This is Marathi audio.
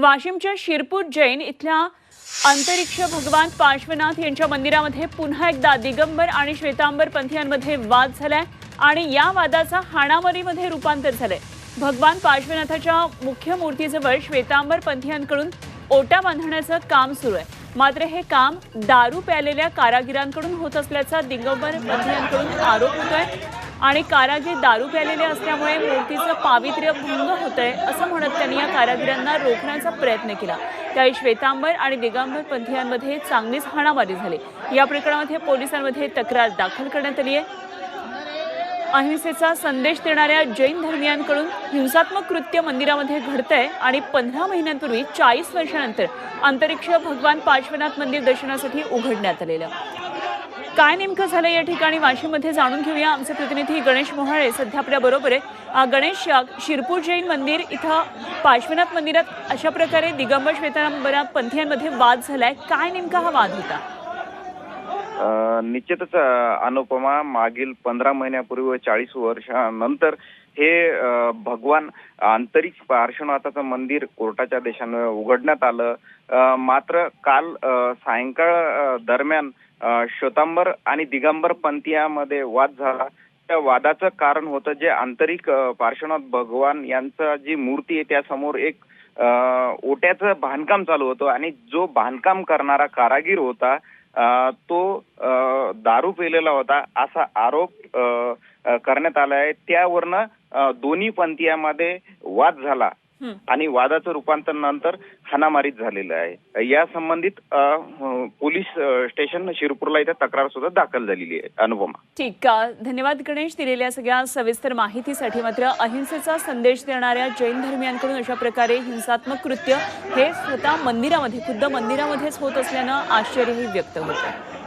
वाशिमच्या शिरपूर जैन इथल्या अंतरिक्ष भगवान पार्श्वनाथ यांच्या मंदिरामध्ये पुन्हा एकदा दिगंबर आणि श्वेतांबर पंथीयांमध्ये वाद झालाय आणि या वादाचा हाणामारीमध्ये रूपांतर झालंय. भगवान पार्श्वनाथाच्या मुख्य मूर्तीजवळ श्वेतांबर पंथीयांकडून ओटा बांधण्याचं काम सुरू आहे. मात्र हे काम दारू प्यालेल्या कारागिरांकडून होत असल्याचा दिगंबर पंथीयांकडून आरोप होतोय. आणि कारागीर दारू प्यालेले असल्यामुळे मूर्तीचं पावित्र्य भंग होत आहे असं म्हणत त्यांनी या कारागिरांना रोखण्याचा प्रयत्न केला. त्यावेळी श्वेतांबर आणि दिगांबर पंथीयांमध्ये चांगलीच हाणामारी झाली. या प्रकरणामध्ये पोलिसांमध्ये तक्रार दाखल करण्यात आली आहे अहिंसेचा संदेश देणाऱ्या जैन धर्मियांकडून हिंसात्मक कृत्य मंदिरामध्ये घडतंय आणि पंधरा महिन्यांपूर्वी चाळीस वर्षानंतर अंतरिक्ष भगवान पार्श्वनाथ मंदिर दर्शनासाठी उघडण्यात आलेलं. काय नेमकं झालं या ठिकाणी वाशिममध्ये जाणून घेऊया. आमचे प्रतिनिधी गणेश मोहाळे सध्या आपल्या बरोबर आहे. गणेश शिरपूर जैन मंदिर इथं पार्श्वनाथ मंदिरात अशा प्रकारे दिगंबर श्वेतांबरा पंथीयांमध्ये वाद झालाय. काय नेमका हा वाद होता? निश्चितच अनुपमा मागील पंधरा महिन्यापूर्वी व चाळीस वर्षानंतर हे भगवान आंतरिक पार्श्वनाथाचं मंदिर कोर्टाच्या देशानं उघडण्यात आलं. मात्र काल सायंकाळ दरम्यान श्वेतांबर आणि दिगंबर पंथीयामध्ये वाद झाला. त्या वादाचं कारण होतं जे आंतरिक पार्श्वनाथ भगवान यांचं जी मूर्ती आहे त्यासमोर एक ओट्याचं बांधकाम चालू होतं आणि जो बांधकाम करणारा कारागीर होता आ, तो दारू पिलेला होता असा आरोप करण्यात आला आहे त्यावरनं दोन्ही पंथीयामध्ये वाद झाला. आणि वादाचं रूपांतर नंतर हाणामारीत झालेलं आहे या संबंधित पोलीस स्टेशन शिरपूरला इथे तक्रार सुद्धा दाखल झालेली आहे अनुपमा ठीक. धन्यवाद गणेश दिलेल्या सगळ्या सविस्तर माहितीसाठी मात्र अहिंसेचा संदेश देणाऱ्या जैन धर्मियांकडून अशा प्रकारे हिंसात्मक कृत्य हे स्वतः मंदिरामध्ये खुद्द मंदिरामध्येच होत असल्यानं आश्चर्यही व्यक्त होतं